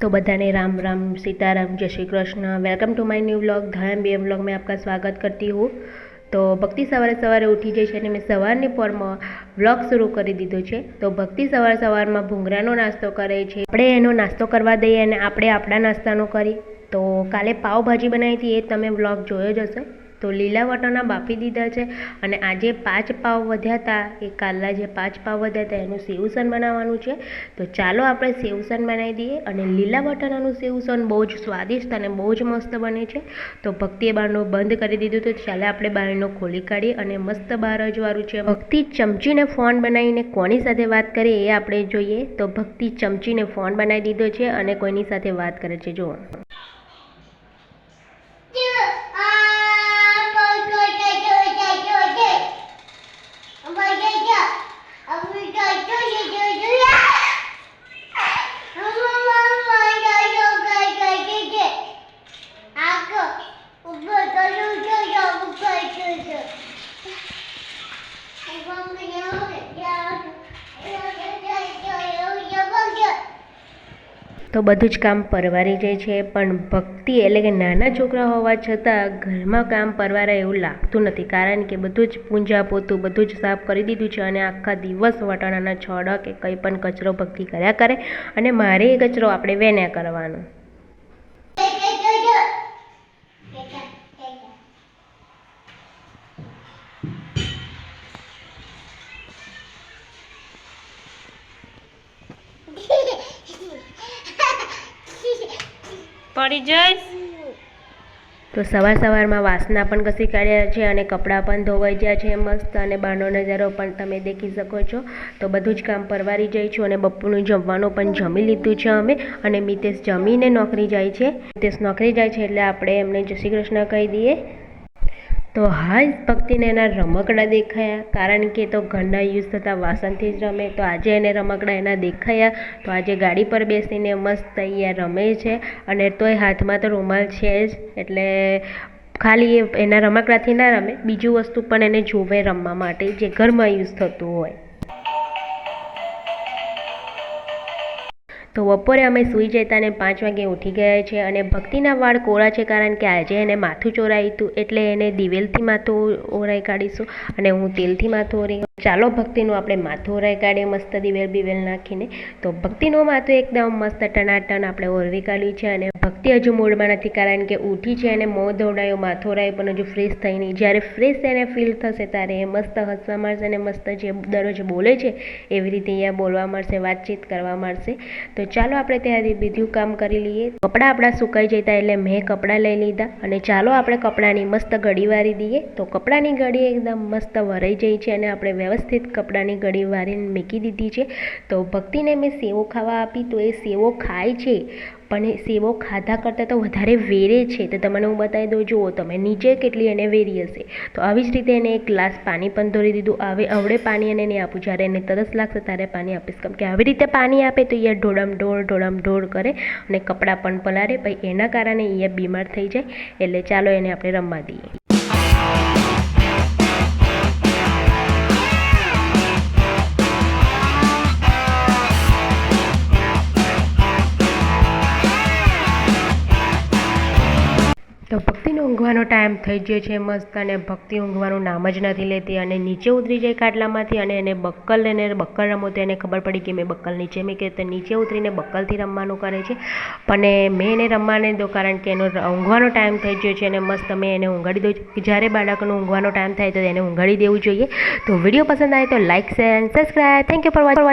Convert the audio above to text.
तो बधाने राम राम सीताराम जय Shri Krishna welcome to my new vlog ધરમ બે વ્લોગ મેં આપકા સ્વાગત કરતી હું તો ભક્તિ સવારે સવારે ઉઠી જાય છે અને મેં સવારની પોરમાં વ્લોગ શરૂ કરી દીધો છે તો ભક્તિ સવાર સવારમાં ભૂંગળાનો નાસ્તો કરે છે આપણે એનો નાસ્તો કરવા દઈએ અને આપણે આપણા નાસ્તાનો કરી તો કાલે પાવભાજી બનાવી હતી એ તમે વ્લોગ જોયો જ હશે તો લીલા વટાણા બાફી દીધા છે અને આજે પાંચ પાવ વધ્યા હતા એ કાલના જે પાંચ પાવ વધ્યા હતા એનું સેવસન બનાવવાનું છે. તો ચાલો આપણે સેવસન બનાવી દઈએ અને લીલા વટાણાનું સેવસન બહુ જ સ્વાદિષ્ટ અને બહુ જ મસ્ત બને છે. તો ભક્તિએ બારણું બંધ કરી દીધું તો ચાલે આપણે બારણું ખોલી કાઢીએ અને મસ્ત બાર અજવાળું છે. ભક્તિ ચમચીને ફોન બનાવીને કોની સાથે વાત કરે એ આપણે જોઈએ. તો ભક્તિ ચમચીને ફોન બનાવી દીધો છે અને કોઈની સાથે વાત કરે છે, જુઓ. તો બધું જ કામ પરવારી જાય છે. પણ ભક્તિ એટલે કે નાના છોકરા હોવા છતાં ઘરમાં કામ પરવારાય એવું લાગતું નથી. કારણ કે બધું જ પૂંજા પોતું, બધું જ સાફ કરી દીધું છે અને આખા દિવસ વટાણાના છોડ કે કંઈ પણ કચરો ભક્તિ કર્યા કરે અને મારે એ કચરો આપણે વેન્યા કરવાનો. પડી જઈશ. તો સવાર સવારમાં વાસના પણ ઘસી કાઢ્યા છે અને કપડાં પણ ધોવાઈ ગયા છે મસ્ત અને બહારનો નજારો પણ તમે દેખી શકો છો. તો બધું જ કામ પરવારી જાય છું અને બપોરનું જમવાનું પણ જમી લીધું છે અમે અને મિતેશ જમીને નોકરી જાય છે. મિતેશ નોકરી જાય છે એટલે આપણે એમને જય શ્રી કૃષ્ણ કહી દઈએ. તો હાલ ભક્તિને એના રમકડા દેખાયા. કારણ કે તો ઘરના યુઝ થતા વાસણથી જ રમે. તો આજે એને રમકડા એના દેખાયા. તો આજે ગાડી પર બેસીને મસ્ત અહીંયા રમે છે. અને તોય હાથમાં તો રૂમાલ છે જ. એટલે ખાલી એના રમકડાથી ના રમે. બીજું વસ્તુ પણ એને જોવે રમવા માટે જે ઘરમાં યુઝ થતું હોય. તો બપોરે અમે સૂઈ જતા અને પાંચ વાગે ઉઠી ગયા છે અને ભક્તિના વાળ કોરા છે કારણ કે આજે એને માથું ચોરાયું હતું એટલે એને દિવેલથી માથું ઓરાઈ કાઢીશું અને હું તેલથી માથું ઓરી ચાલો ભક્તિનું આપણે માથું કાઢીએ મસ્ત દિવેલ બિવેલ નાખીને. તો ભક્તિનું માથું એકદમ મસ્ત ટનાટન આપણે ઓરવી કાઢ્યું છે અને ભક્તિ હજુ મૂળમાં નથી કારણ કે ઉઠી છે અને મોં ધોડાયો માથું ઓરાયું પણ હજુ ફ્રેશ થઈ નહીં. જ્યારે ફ્રેશ એને ફીલ થશે ત્યારે એ મસ્ત હસવા મળશે અને મસ્ત જે દરરોજ બોલે છે, એવી રીતે અહીંયા બોલવા મળશે વાતચીત કરવા મળશે તો ચાલો આપણે ત્યાંથી બીજું કામ કરી લઈએ. કપડાં આપણા સુકાઈ જતા એટલે મેં કપડાં લઈ લીધા. અને ચાલો આપણે કપડાની મસ્ત ઘડી વારી દઈએ. તો કપડાની ઘડી એકદમ મસ્ત વરાઈ જાય છે અને આપણે વ્યવસ્થિત કપડાની ઘડી વારીને મૂકી દીધી છે. તો ભક્તિને મેં સેવો ખાવા આપી તો એ સેવો ખાય છે. પણ એ સેવો ખાધા કરતાં તો વધારે વેરે છે. તો તમને હું બતાવી દઉં, જુઓ તમે, નીચે કેટલી એને વેરી હશે. તો આવી જ રીતે એને એક ગ્લાસ પાણી પણ ધોરી દીધું. હવે અવડે પાણી એને નહીં આપું. જ્યારે એને તરસ લાગશે ત્યારે પાણી આપીશ. કેમ કે આવી રીતે પાણી આપે તો એ ઢોળામ ઢોળ ઢોળામ ઢોળ કરે અને કપડાં પણ પલારે પછી એના કારણે એ બીમાર થઈ જાય. એટલે ચાલો એને આપણે રમવા દઈએ. ભક્તિનો ઊંઘવાનો ટાઈમ થઈ ગયો છે મસ્ત અને ભક્તિ ઊંઘવાનું નામ જ નથી લેતી અને નીચે ઉતરી જાય ખાટલામાંથી અને એને બક્કલ એને બક્કલ રમો તો એને ખબર પડી કે મેં બક્કલ નીચે મેં કે તો નીચે ઉતરીને બક્કલથી રમવાનું કરે છે. પણ મેં એને રમવા નહીં દો કારણ કે એનો ઊંઘવાનો ટાઈમ થઈ ગયો છે અને મસ્ત મેં એને ઊંઘાડી દઉં જ્યારે બાળકનો ઊંઘવાનો ટાઈમ થાય તો એને ઊંઘાડી દેવું જોઈએ. તો વીડિયો પસંદ આવે તો like share and subscribe thank you for watching